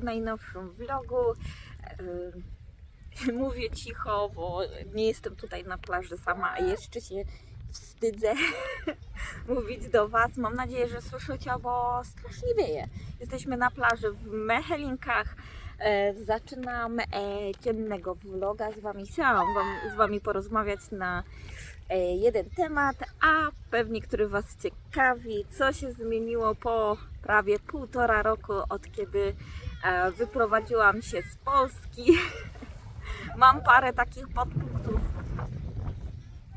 w najnowszym vlogu. Yy, Mówię cicho, bo nie jestem tutaj na plaży sama, a jeszcze się wstydzę mówić do Was. Mam nadzieję, że słyszycie, bo strasznie wieje. Jesteśmy na plaży w Mechelinkach. E, zaczynam e, dziennego vloga z Wami. Chciałam wam, z Wami porozmawiać na e, jeden temat, a pewnie który Was ciekawi, co się zmieniło po prawie półtora roku od kiedy e, wyprowadziłam się z Polski. Mam parę takich podpunktów,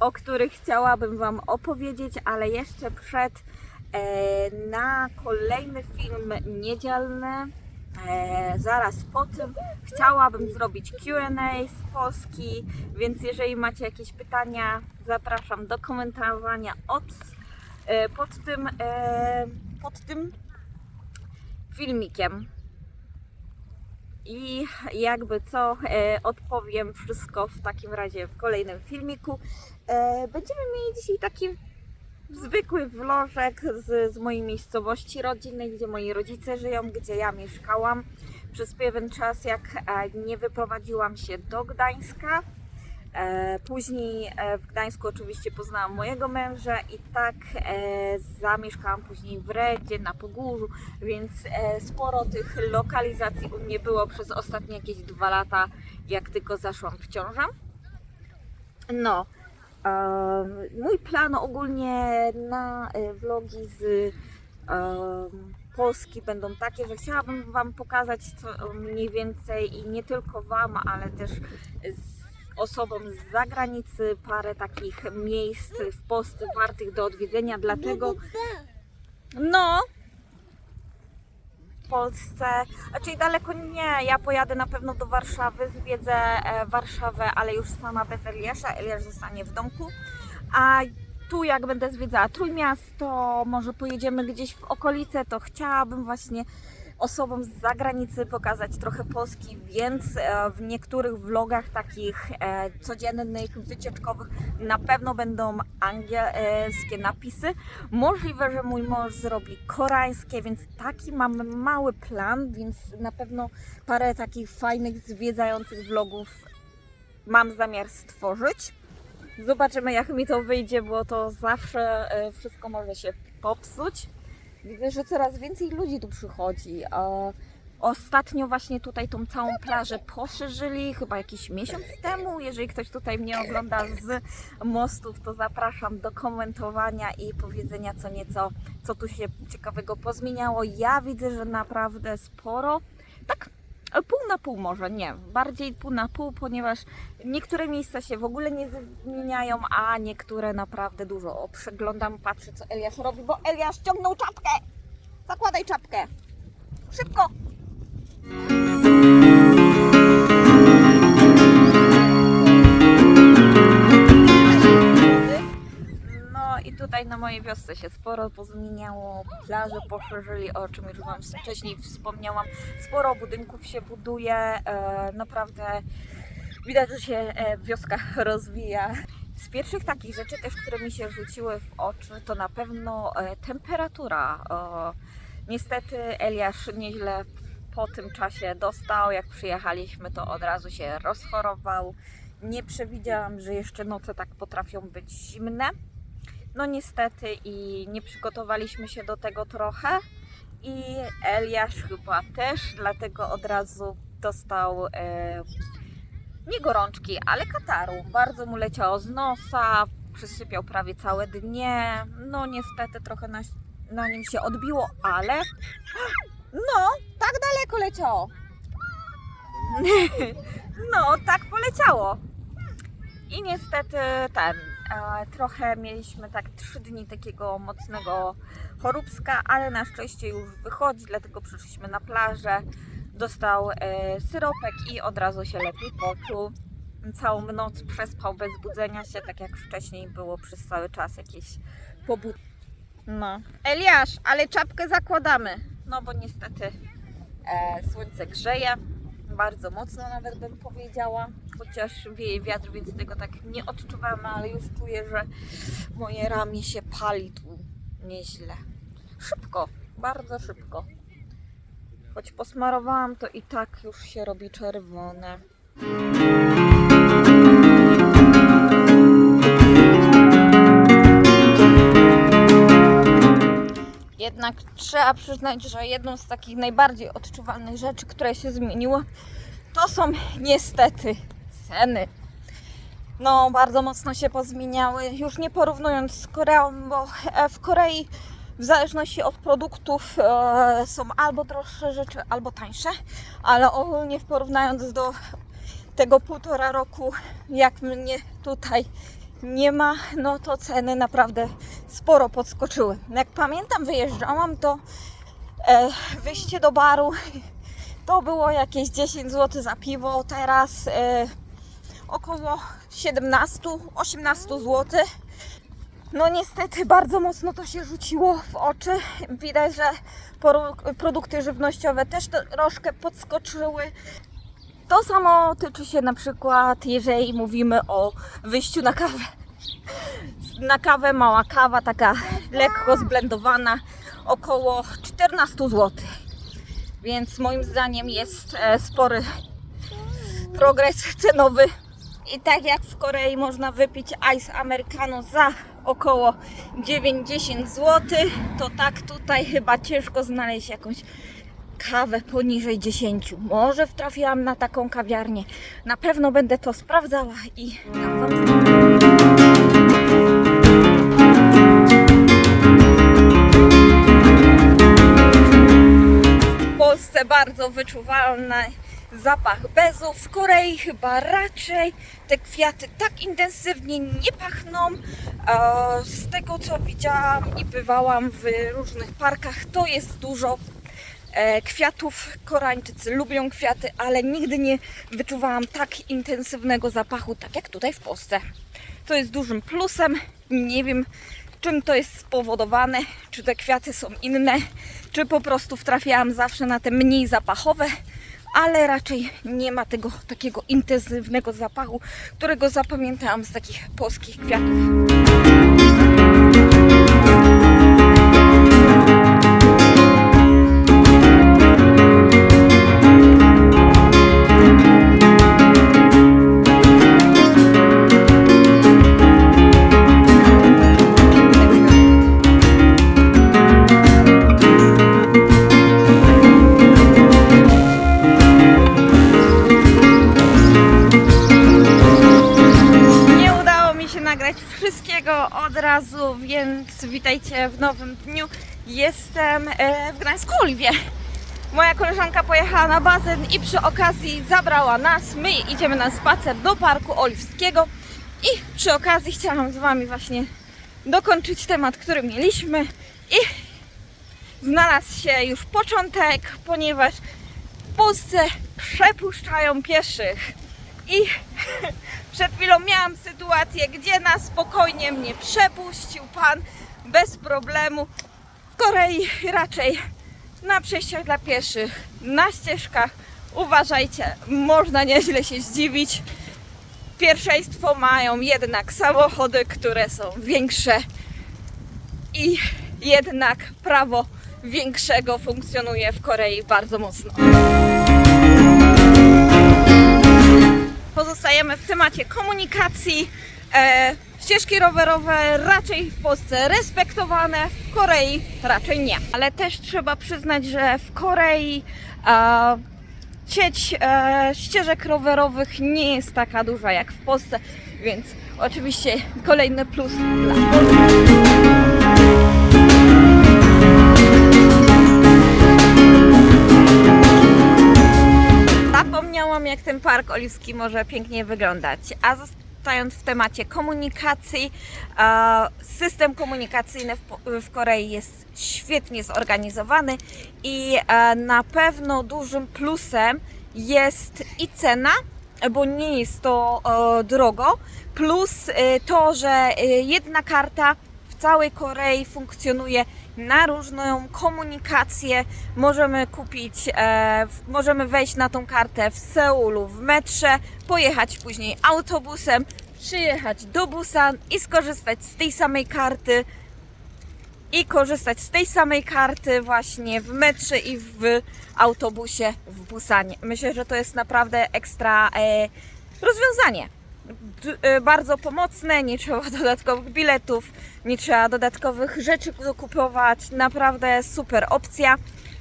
o których chciałabym Wam opowiedzieć, ale jeszcze przed e, na kolejny film niedzielny. E, zaraz po tym chciałabym zrobić QA z Polski, więc jeżeli macie jakieś pytania, zapraszam do komentowania od, e, pod, tym, e, pod tym filmikiem. I jakby co, e, odpowiem wszystko w takim razie w kolejnym filmiku. E, będziemy mieli dzisiaj taki zwykły vlożek z, z mojej miejscowości rodzinnej, gdzie moi rodzice żyją, gdzie ja mieszkałam przez pewien czas, jak e, nie wyprowadziłam się do Gdańska. E, Później e, w Gdańsku oczywiście poznałam mojego męża i tak e, zamieszkałam później w Redzie, na Pogórzu, więc sporo tych lokalizacji u mnie było przez ostatnie jakieś dwa lata, jak tylko zaszłam w ciążę. No, mój plan ogólnie na vlogi z Polski będą takie, że chciałabym Wam pokazać co mniej więcej i nie tylko Wam, ale też z osobom z zagranicy parę takich miejsc w Polsce wartych do odwiedzenia, dlatego no w Polsce, raczej daleko nie, ja pojadę na pewno do Warszawy, zwiedzę e, Warszawę, ale już sama bez Eliasza, Eliasz zostanie w domku, a tu jak będę zwiedzała Trójmiasto, może pojedziemy gdzieś w okolice, to chciałabym właśnie osobom z zagranicy pokazać trochę Polski, więc e, w niektórych vlogach takich e, codziennych, wycieczkowych na pewno będą angielskie napisy. Możliwe, że mój mąż zrobi koreańskie, więc taki mam mały plan, więc na pewno parę takich fajnych, zwiedzających vlogów mam zamiar stworzyć. Zobaczymy, jak mi to wyjdzie, bo to zawsze e, wszystko może się popsuć. Widzę, że coraz więcej ludzi tu przychodzi. Ostatnio właśnie tutaj tą całą plażę poszerzyli, chyba jakiś miesiąc temu. Jeżeli ktoś tutaj mnie ogląda z mostów, to zapraszam do komentowania i powiedzenia co nieco, co tu się ciekawego pozmieniało. Ja widzę, że naprawdę sporo. Tak pół na pół może, nie, bardziej pół na pół, ponieważ niektóre miejsca się w ogóle nie zmieniają, a niektóre naprawdę dużo. O, przeglądam, patrzę co Eliasz robi, bo Eliasz ściągnął czapkę! Zakładaj czapkę! Szybko! Tutaj na mojej wiosce się sporo pozmieniało, plaże poszerzyli, o czym już Wam wcześniej wspomniałam. Sporo budynków się buduje, e, naprawdę widać, że się e, wioska rozwija. Z pierwszych takich rzeczy też, które mi się rzuciły w oczy, to na pewno e, temperatura. Niestety Eliasz nieźle po tym czasie dostał. Jak przyjechaliśmy, to od razu się rozchorował. Nie przewidziałam, że jeszcze noce tak potrafią być zimne. No niestety i nie przygotowaliśmy się do tego trochę. I Eliasz chyba też, dlatego od razu dostał e, nie gorączki, ale kataru. Bardzo mu leciało z nosa, przysypiał prawie całe dnie. No niestety trochę na, na nim się odbiło, ale no, tak daleko leciało. no, tak poleciało. I niestety ten, trochę mieliśmy tak trzy dni takiego mocnego choróbska, ale na szczęście już wychodzi, dlatego przyszliśmy na plażę. Dostał e, syropek i od razu się lepiej poczuł. Całą noc przespał bez budzenia się, tak jak wcześniej było przez cały czas jakieś pobud. No. Eliasz, ale czapkę zakładamy. No bo niestety e, słońce grzeje. Bardzo mocno nawet bym powiedziała. Chociaż wieje wiatr, więc tego tak nie odczuwamy, ale już czuję, że moje ramię się pali tu nieźle. Szybko, bardzo szybko. Choć posmarowałam, to i tak już się robi czerwone. Jednak trzeba przyznać, że jedną z takich najbardziej odczuwalnych rzeczy, które się zmieniło, to są niestety ceny. No, bardzo mocno się pozmieniały. Już nie porównując z Koreą, bo e, w Korei w zależności od produktów e, są albo droższe rzeczy, albo tańsze, ale ogólnie w porównając do tego półtora roku, jak mnie tutaj nie ma, no to ceny naprawdę sporo podskoczyły. Jak pamiętam, wyjeżdżałam, to e, wyjście do baru to było jakieś 10 zł za piwo, teraz e, około 17-18 zł. No niestety bardzo mocno to się rzuciło w oczy. Widać, że produkty żywnościowe też troszkę podskoczyły. To samo tyczy się na przykład, jeżeli mówimy o wyjściu na kawę. Na kawę mała kawa, taka lekko zblendowana, około 14 zł. Więc moim zdaniem jest e, spory progres cenowy. I tak jak w Korei można wypić ice americano za około 90 zł, to tak tutaj chyba ciężko znaleźć jakąś kawę poniżej 10. Może wtrafiłam na taką kawiarnię. Na pewno będę to sprawdzała i dam wam. W Polsce bardzo wyczuwalny zapach bezu. W Korei chyba raczej te kwiaty tak intensywnie nie pachną. E, Z tego co widziałam i bywałam w różnych parkach, to jest dużo e, kwiatów. Koreańczycy lubią kwiaty, ale nigdy nie wyczuwałam tak intensywnego zapachu, tak jak tutaj w Polsce. To jest dużym plusem. Nie wiem, czym to jest spowodowane, czy te kwiaty są inne, czy po prostu wtrafiałam zawsze na te mniej zapachowe, ale raczej nie ma tego takiego intensywnego zapachu, którego zapamiętałam z takich polskich kwiatów. Witajcie w nowym dniu. Jestem e, w Gdańsku Oliwie. Moja koleżanka pojechała na basen i przy okazji zabrała nas. My idziemy na spacer do Parku Oliwskiego i przy okazji chciałam z Wami właśnie dokończyć temat, który mieliśmy i znalazł się już początek, ponieważ w Polsce przepuszczają pieszych i przed chwilą miałam sytuację, gdzie na spokojnie mnie przepuścił pan bez problemu. W Korei raczej na przejściach dla pieszych, na ścieżkach. Uważajcie, można nieźle się zdziwić. Pierwszeństwo mają jednak samochody, które są większe i jednak prawo większego funkcjonuje w Korei bardzo mocno. Pozostajemy w temacie komunikacji. E, ścieżki rowerowe raczej w Polsce respektowane, w Korei raczej nie. Ale też trzeba przyznać, że w Korei e, sieć e, ścieżek rowerowych nie jest taka duża jak w Polsce, więc oczywiście kolejny plus dla. Zapomniałam, jak ten park oliwski może pięknie wyglądać. A zostając w temacie komunikacji, e, system komunikacyjny w, Korei jest świetnie zorganizowany i e, na pewno dużym plusem jest i cena, bo nie jest to e, drogo, plus to, że jedna karta całej Korei funkcjonuje na różną komunikację. Możemy kupić, e, możemy wejść na tą kartę w Seulu w metrze, pojechać później autobusem, przyjechać do Busan i skorzystać z tej samej karty i korzystać z tej samej karty właśnie w metrze i w autobusie w Busanie. Myślę, że to jest naprawdę ekstra e, rozwiązanie. E, bardzo pomocne, nie trzeba dodatkowych biletów, nie trzeba dodatkowych rzeczy kupować. Naprawdę super opcja.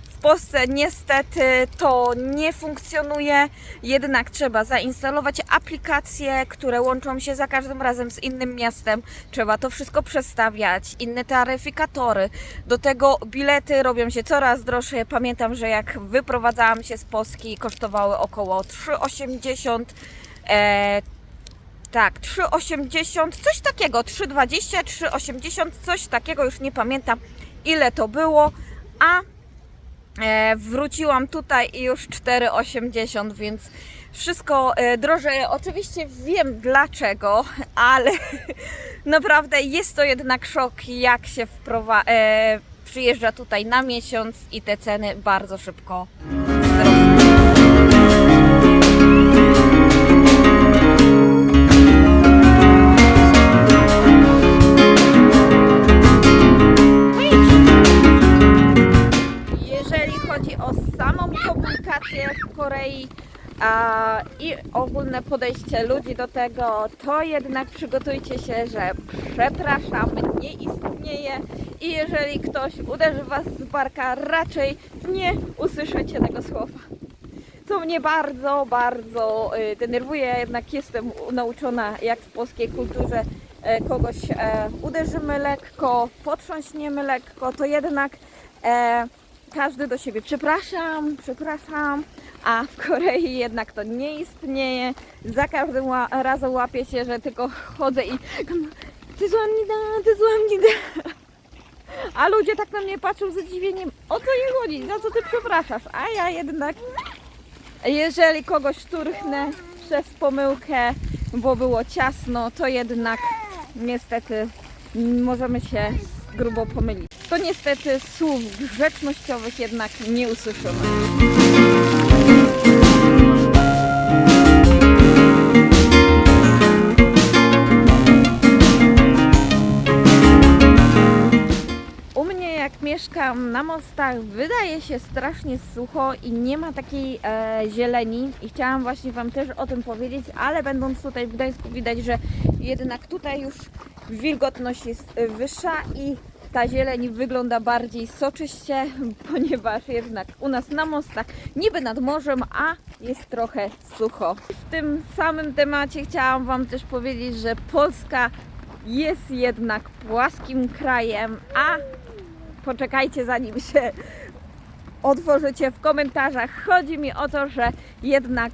W Polsce niestety to nie funkcjonuje, jednak trzeba zainstalować aplikacje, które łączą się za każdym razem z innym miastem. Trzeba to wszystko przestawiać, inne taryfikatory. Do tego bilety robią się coraz droższe. Pamiętam, że jak wyprowadzałam się z Polski, kosztowały około 3,80. E, tak, 3,80, coś takiego, 3,20, 3,80, coś takiego, już nie pamiętam ile to było, a e, wróciłam tutaj i już 4,80, więc wszystko e, drożeje. Oczywiście wiem dlaczego, ale naprawdę jest to jednak szok, jak się e, przyjeżdża tutaj na miesiąc i te ceny bardzo szybko w Korei a, i ogólne podejście ludzi do tego, to jednak przygotujcie się, że przepraszam, nie istnieje i jeżeli ktoś uderzy Was z barka, raczej nie usłyszycie tego słowa. Co mnie bardzo, bardzo y, denerwuje, jednak jestem nauczona, jak w polskiej kulturze e, kogoś e, uderzymy lekko, potrząśniemy lekko, to jednak e, każdy do siebie przepraszam, przepraszam, a w Korei jednak to nie istnieje. Za każdym razem łapię się, że tylko chodzę i ty złamnida, ty złamnida. A ludzie tak na mnie patrzą z zadziwieniem, o co nie chodzi, za co ty przepraszasz? A ja jednak, jeżeli kogoś szturchnę przez pomyłkę, bo było ciasno, to jednak niestety możemy się grubo pomylić. To niestety słów grzecznościowych jednak nie usłyszymy. U mnie jak mieszkam na mostach wydaje się strasznie sucho i nie ma takiej e, zieleni i chciałam właśnie Wam też o tym powiedzieć, ale będąc tutaj w Gdańsku widać, że jednak tutaj już wilgotność jest e, wyższa i ta zieleń wygląda bardziej soczyście, ponieważ jednak u nas na mostach niby nad morzem, a jest trochę sucho. W tym samym temacie chciałam Wam też powiedzieć, że Polska jest jednak płaskim krajem, a poczekajcie zanim się otworzycie w komentarzach. Chodzi mi o to, że jednak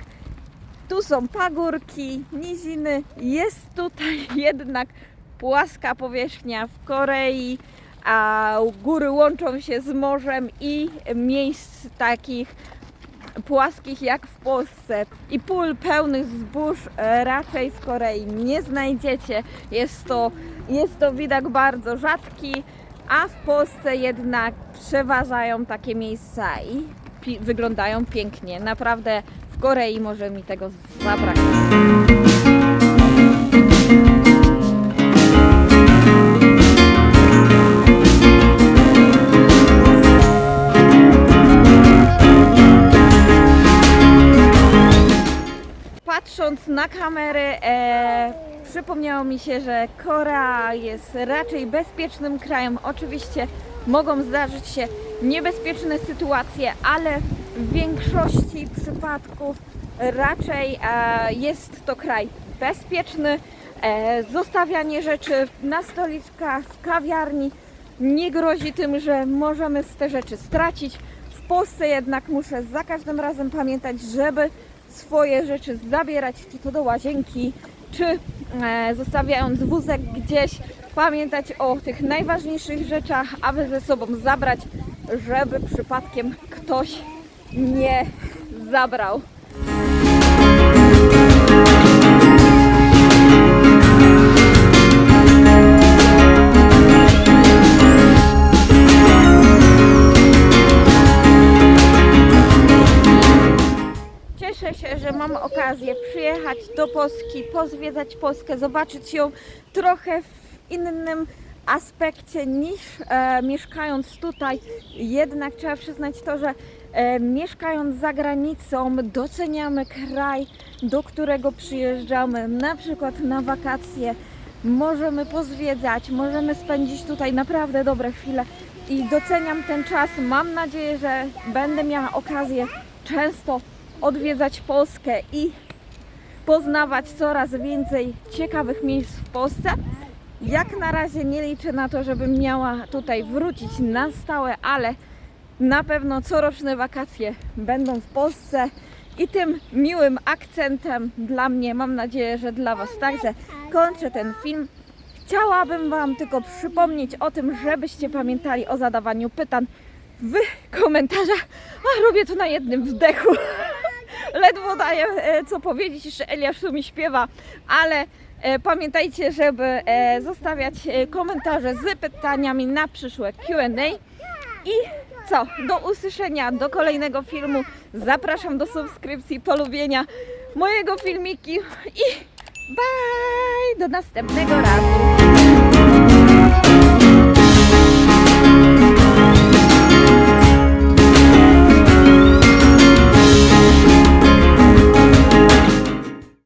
tu są pagórki, niziny, jest tutaj jednak płaska powierzchnia w Korei, a góry łączą się z morzem i miejsc takich płaskich jak w Polsce i pól pełnych zbóż e, raczej w Korei nie znajdziecie. Jest to, jest to widok bardzo rzadki, a w Polsce jednak przeważają takie miejsca i pi- wyglądają pięknie. Naprawdę w Korei może mi tego zabraknąć. Patrząc na kamery, e, przypomniało mi się, że Korea jest raczej bezpiecznym krajem. Oczywiście mogą zdarzyć się niebezpieczne sytuacje, ale w większości przypadków raczej e, jest to kraj bezpieczny. E, zostawianie rzeczy na stoliczkach, w kawiarni nie grozi tym, że możemy te rzeczy stracić. W Polsce jednak muszę za każdym razem pamiętać, żeby swoje rzeczy zabierać, czy to do łazienki, czy e, zostawiając wózek gdzieś, pamiętać o tych najważniejszych rzeczach, aby ze sobą zabrać, żeby przypadkiem ktoś nie zabrał. Cieszę się, że mam okazję przyjechać do Polski, pozwiedzać Polskę, zobaczyć ją trochę w innym aspekcie niż e, mieszkając tutaj. Jednak trzeba przyznać to, że e, mieszkając za granicą doceniamy kraj, do którego przyjeżdżamy, na przykład na wakacje. Możemy pozwiedzać, możemy spędzić tutaj naprawdę dobre chwile i doceniam ten czas. Mam nadzieję, że będę miała okazję często odwiedzać Polskę i poznawać coraz więcej ciekawych miejsc w Polsce. Jak na razie nie liczę na to, żebym miała tutaj wrócić na stałe, ale na pewno coroczne wakacje będą w Polsce i tym miłym akcentem dla mnie, mam nadzieję, że dla Was także kończę ten film. Chciałabym Wam tylko przypomnieć o tym, żebyście pamiętali o zadawaniu pytań w komentarzach. A robię to na jednym wdechu. Ledwo daję e, co powiedzieć, jeszcze Eliasz tu mi śpiewa, ale e, pamiętajcie, żeby e, zostawiać komentarze z pytaniami na przyszłe Q&A. I co? Do usłyszenia, do kolejnego filmu. Zapraszam do subskrypcji, polubienia mojego filmiki i bye! Do następnego razu.